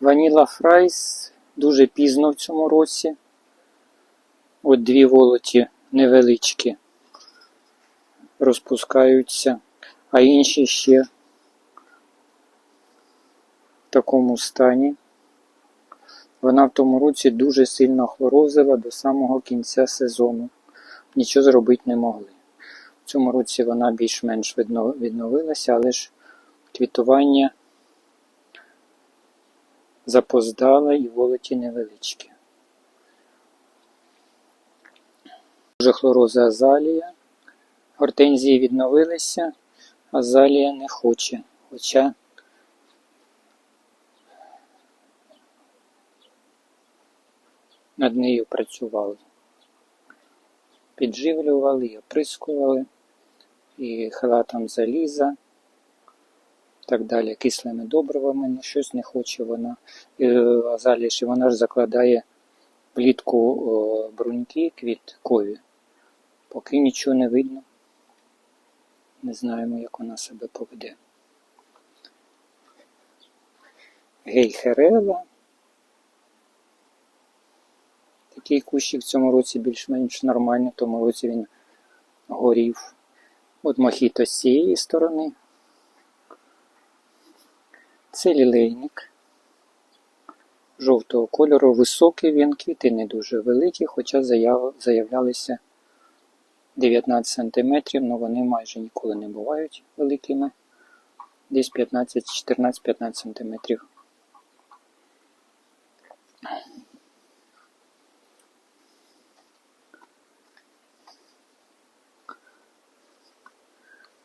Ваніла Фрайс дуже пізно в цьому році. От дві волоті невеличкі розпускаються, а інші ще в такому стані. Вона в тому році дуже сильно хлорозила до самого кінця сезону. Нічого зробити не могли. В цьому році вона більш-менш відновилася, але ж квітування запоздала і волоті невеличкі. Дуже хлороза азалія. Гортензії відновилися, азалія не хоче. Хоча над нею працювали. Підживлювали, оприскували, і халатом заліза, так далі, кислими добривами, ну, щось не хоче вона. І, азалія, ще вона ж закладає влітку о, бруньки квіткові, поки нічого не видно. Не знаємо, як вона себе поведе. Гейхерела. Такий кущик в цьому році більш-менш нормальний, в тому році він горів. От мохіто з цієї сторони. Це лілейник. Жовтого кольору, високий він, квіти не дуже великі, хоча заяв, заявлялися 19 см, але вони майже ніколи не бувають великими. Десь 15, 14-15 см.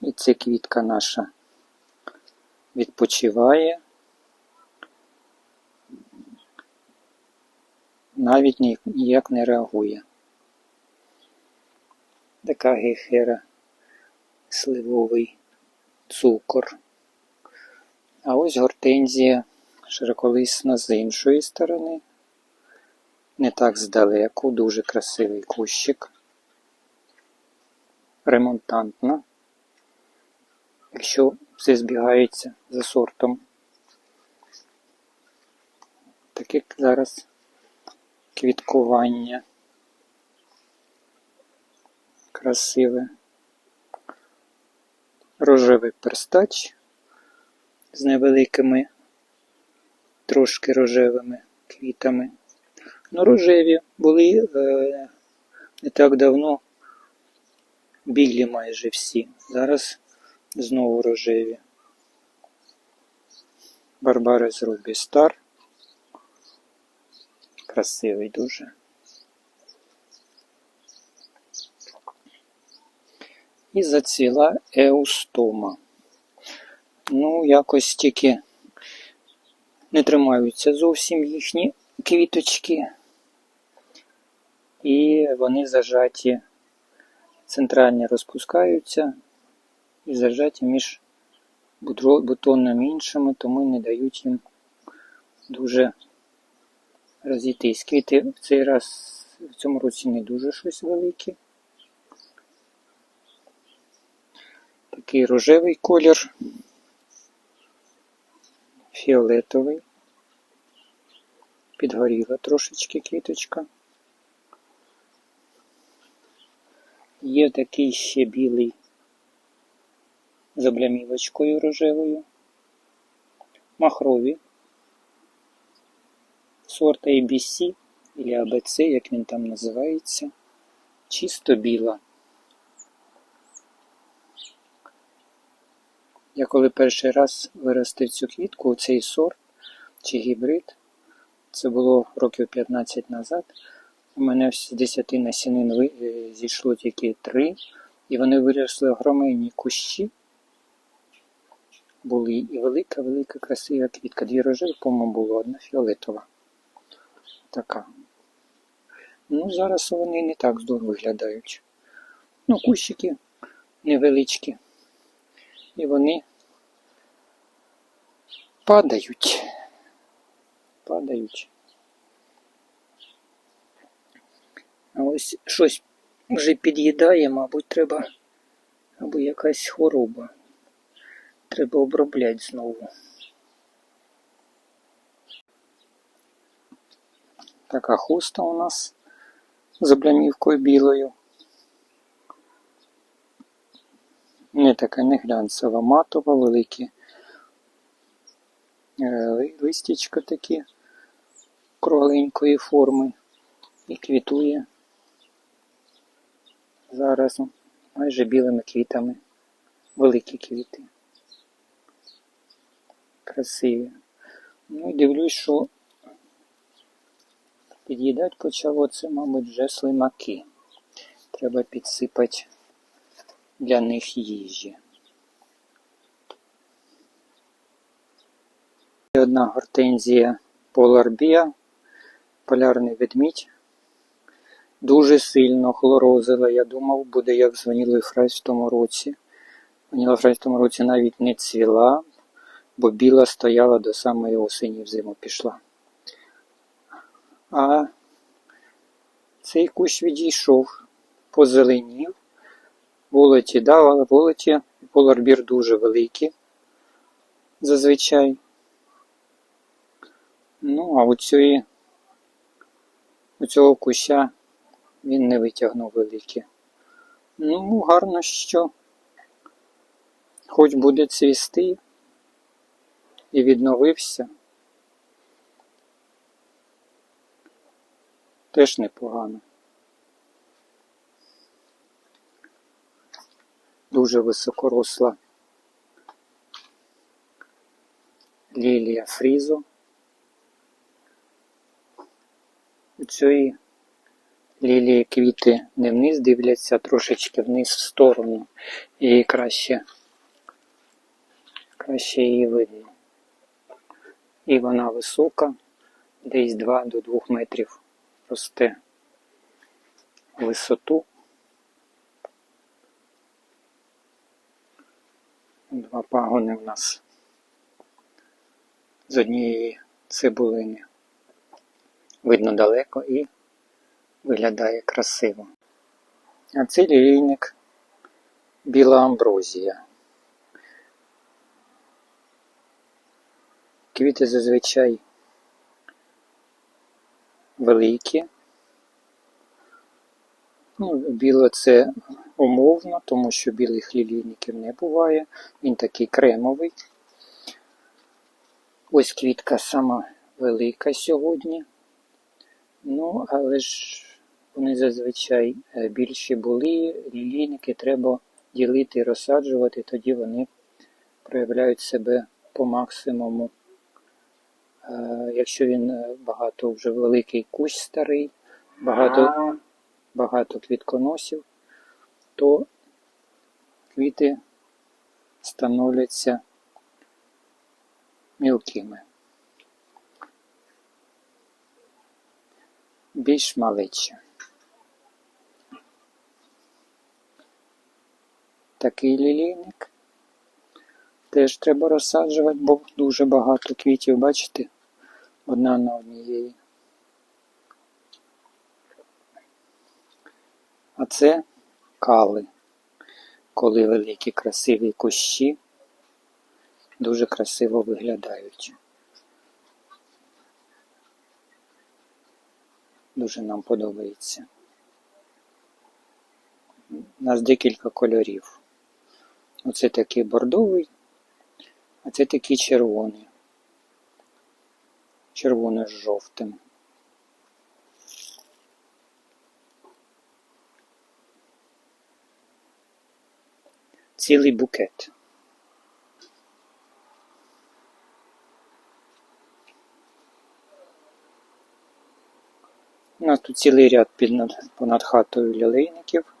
І ця квітка наша відпочиває. Навіть ніяк не реагує. Така гейхера, сливовий цукор. А ось гортензія широколисна з іншої сторони. Не так здалеку, дуже красивий кущик. Ремонтантна. Якщо все збігається за сортом. Таке зараз квіткування. Красиве. Рожевий перстач з невеликими, трошки рожевими квітами. Ну, рожеві були е, не так давно білі майже всі. Зараз знову рожеві. Барбарис Рубі Стар. Красивий дуже. І зацвіла еустома. Ну, якось тільки не тримаються зовсім їхні квіточки. І вони зажаті, центральні розпускаються і зажаті між бутонами іншими, тому не дають їм дуже розійтись. Квіти в цей раз в цьому році не дуже щось велике. Такий рожевий колір, фіолетовий, підгоріла трошечки квіточка. Є такий ще білий з облямівочкою рожевою, махрові, сорт ABC, або ABC, як він там називається, чисто біла. Я коли перший раз виростив цю квітку, цей сорт чи гібрид, це було років 15 назад. У мене з 10 насінин е, зійшло тільки 3, і вони виросли огромні кущі. Були і велика, велика, красива квітка. Дві рожеві, по-моєму, було, одна фіолетова. Така. Ну, зараз вони не так здорово виглядають. Ну, кущики невеличкі. І вони падають. Падають. А ось щось вже під'їдає, мабуть, треба або якась хвороба. Треба обробляти знову. Така хуста у нас з облямівкою білою. Не така не глянцева, матова, великі е, ли- листячка такі кругленької форми і квітує зараз майже білими квітами. Великі квіти. Красиві. Ну дивлюсь, що під'їдати почало це, мабуть, вже слимаки. Треба підсипати для них їжі. Одна гортензія поларбія, полярний ведмідь. Дуже сильно хлорозила. Я думав, буде як з ванілою фрайс в тому році. Ваніла фрайс в тому році навіть не цвіла, бо біла стояла до самої осені в зиму пішла. А цей кущ відійшов, позеленів. Волоті, да, але волоті поларбір дуже великі зазвичай. Ну, а у цієї, у цього куща він не витягнув великі. Ну, гарно, що хоч буде цвісти і відновився. Теж непогано. Дуже високоросла лілія фрізу. У цієї лілії квіти не вниз дивляться, трошечки вниз в сторону. І краще, краще її видно. І вона висока, десь 2 до 2 метрів росте висоту. Два пагони в нас з однієї цибулини. Видно далеко і виглядає красиво. А це лілійник біла амброзія. Квіти зазвичай великі. Ну, біло це умовно, тому що білих лілійників не буває. Він такий кремовий. Ось квітка сама велика сьогодні. Ну, але ж вони зазвичай е, більші були. Лілійники треба ділити і розсаджувати, тоді вони проявляють себе по максимуму. Е, Якщо він е, багато вже великий кущ старий, багато, багато квітконосів, то квіти становляться мілкими. Більш малечі. Такий лілійник теж треба розсаджувати, бо дуже багато квітів, бачите, одна на однієї. А це кали, коли великі красиві кущі дуже красиво виглядають. Дуже нам подобається. У нас декілька кольорів. Оце такий бордовий, а це такий червоний. Червоний з жовтим. Цілий букет. У нас тут цілий ряд під над, понад хатою лілейників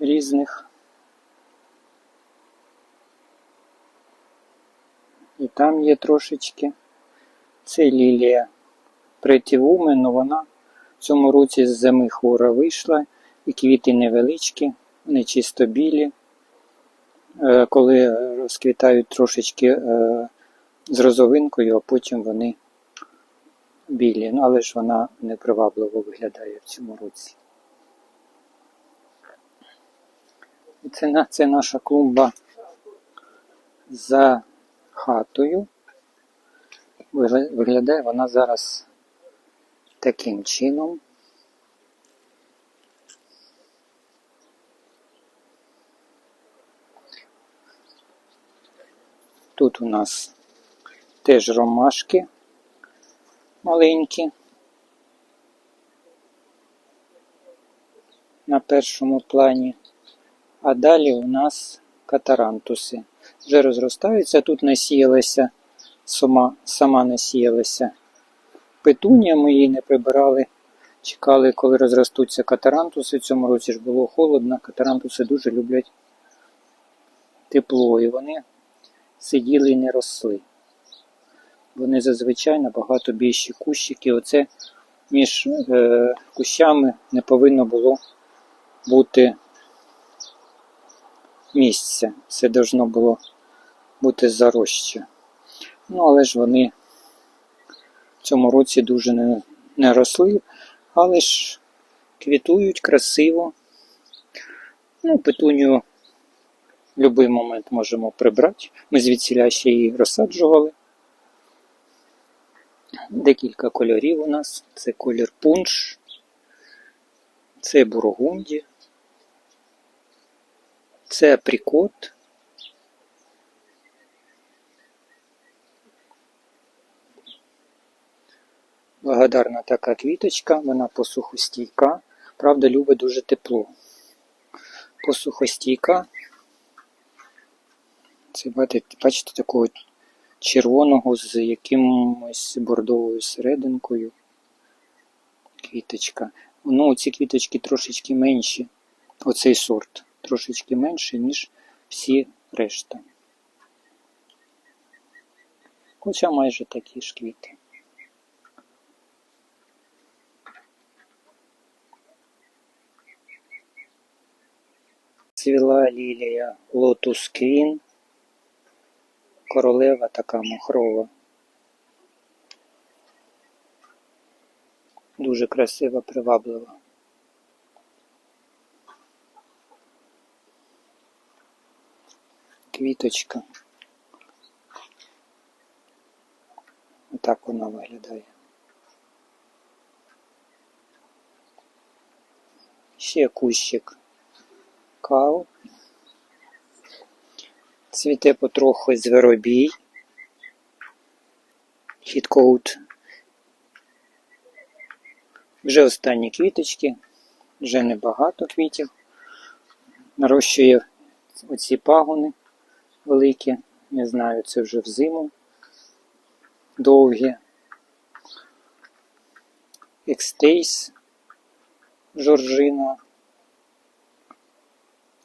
різних. І там є трошечки. Це лілія претівуми, але вона в цьому році з зими хвора вийшла, і квіти невеличкі, вони чисто білі. Е, Коли розквітають трошечки е, з розовинкою, а потім вони білі. Ну, але ж вона непривабливо виглядає в цьому році. Це, це наша клумба за хатою. Вигля- Виглядає вона зараз таким чином. Тут у нас теж ромашки маленькі. На першому плані. А далі у нас катарантуси. Вже розростаються, тут насіялася, сама, сама насіялася петунія, ми її не прибирали. Чекали, коли розростуться катарантуси. В цьому році ж було холодно. Катарантуси дуже люблять тепло, і вони сиділи і не росли. Вони зазвичай набагато більші кущики. Оце між е, кущами не повинно було бути місця. Це должно було бути зарожче. Ну, але ж вони в цьому році дуже не, не росли, але ж квітують красиво. Ну, петунію в будь-який момент можемо прибрати. Ми звідсіля ще її розсаджували. Декілька кольорів у нас. Це колір пунш, це бургунді, це априкот. Благодарна така квіточка, вона посухостійка. Правда, любить дуже тепло. Посухостійка. Це бачите, такого червоного з якимось бордовою серединкою. Квіточка. Ну, ці квіточки трошечки менші. Оцей сорт трошечки менший, ніж всі решта. Хоча майже такі ж квіти. Цвіла лілія Lotus Queen. Королева така махрова. Дуже красива, приваблива. Квіточка. Отак вона виглядає. Ще кущик кал. Цвіте потроху зверобій. Хіткоут. Вже останні квіточки, вже небагато квітів. Нарощує оці пагони великі. Не знаю, це вже взиму. Довгі. Екстейс, жоржина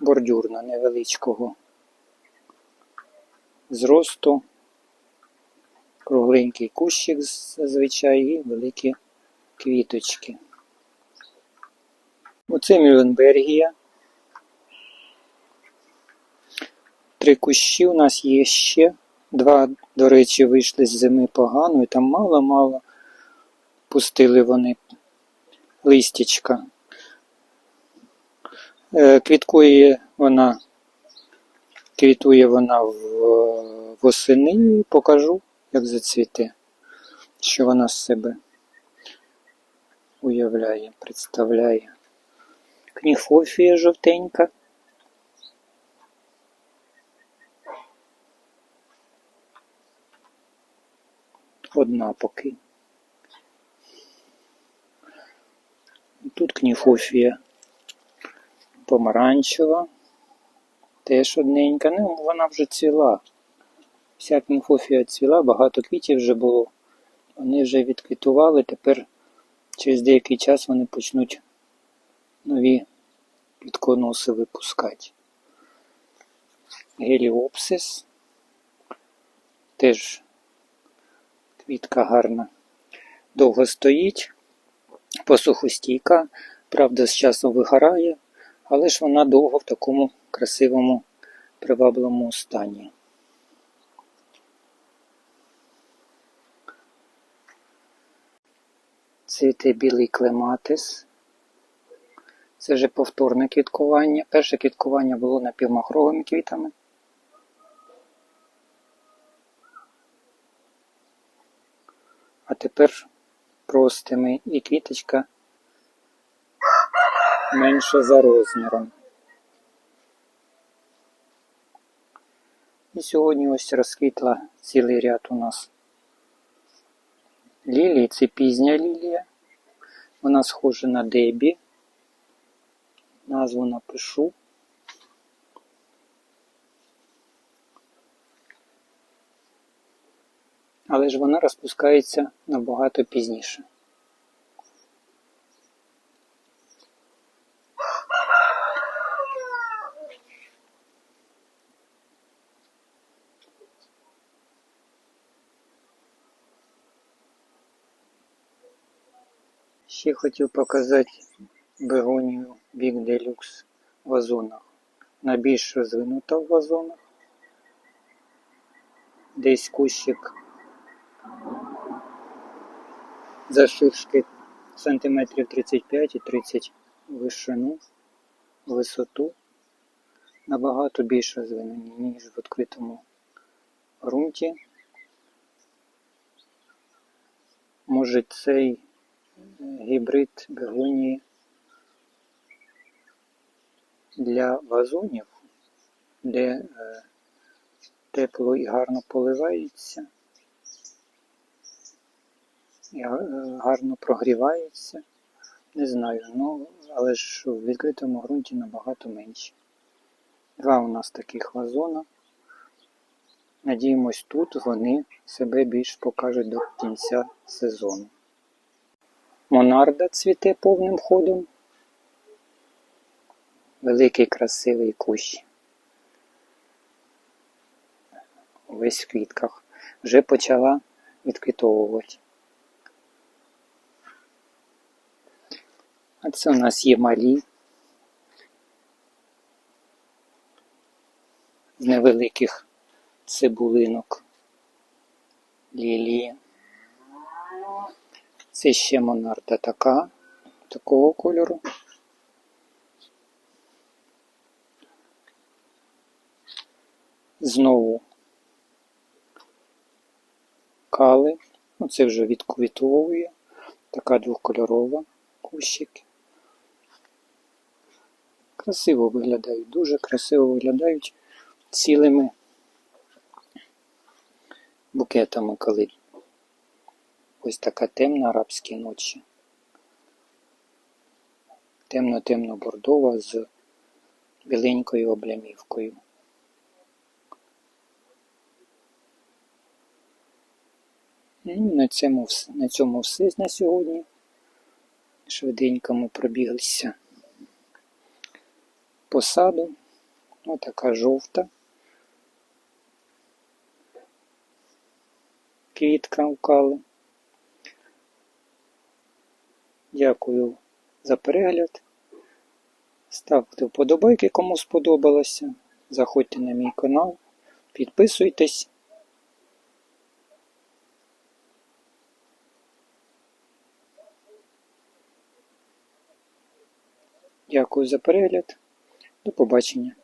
бордюрна невеличкого зросту, кругленький кущик зазвичай і великі квіточки. Оце Мюленбергія. Три кущі у нас є ще. Два, до речі, вийшли з зими погано, і там мало-мало пустили вони листячка. Е, квіткує вона, квітує вона восени, покажу, як зацвіте, що вона з себе уявляє, представляє. Кніфофія жовтенька. Одна поки. Тут кніфофія помаранчева. Теж одненька. Ну, вона вже цвіла. Вся кінфофія цвіла, багато квітів вже було. Вони вже відквітували, тепер через деякий час вони почнуть нові квітконоси випускати. Геліопсис. Теж квітка гарна. Довго стоїть, посухостійка, правда, з часом вигорає але ж вона довго в такому красивому, привабливому стані. Цвіте білий клематис. Це вже повторне квіткування. Перше квіткування було напівмахровими квітами. А тепер простими і квіточка менша за розміром. І сьогодні ось розквітла цілий ряд у нас лілії. Це пізня лілія. Вона схожа на дебі. Назву напишу. Але ж вона розпускається набагато пізніше. Ще хотів показати бегонію Big Deluxe в вазонах. На більш розвинута в вазонах. Десь кущик завширшки сантиметрів 35 і 30 вишину, висоту. Набагато більш розвинені, ніж в відкритому ґрунті. Може цей гібрид бегонії для вазонів, де е, тепло і гарно поливається, і гарно прогрівається. Не знаю, ну, але ж в відкритому ґрунті набагато менше. Два у нас таких вазона. Надіємось, тут вони себе більш покажуть до кінця сезону. Монарда цвіте повним ходом. Великий красивий кущ. Весь в квітках. Вже почала відквітовувати. А це у нас є малі. З невеликих цибулинок. Лілії. Це ще монарда така, такого кольору. Знову кали. Ну, це вже відквітовує. Така двокольорова кущик. Красиво виглядають, дуже красиво виглядають цілими букетами, коли Ось така темна арабські ночі. Темно-темно бордова з біленькою облямівкою. Ну, на, цьому, на цьому все на сьогодні. Швиденько ми пробіглися по саду. Отака жовта. Квітка укали. Дякую за перегляд. Ставте вподобайки, кому сподобалося. Заходьте на мій канал, підписуйтесь. Дякую за перегляд. До побачення.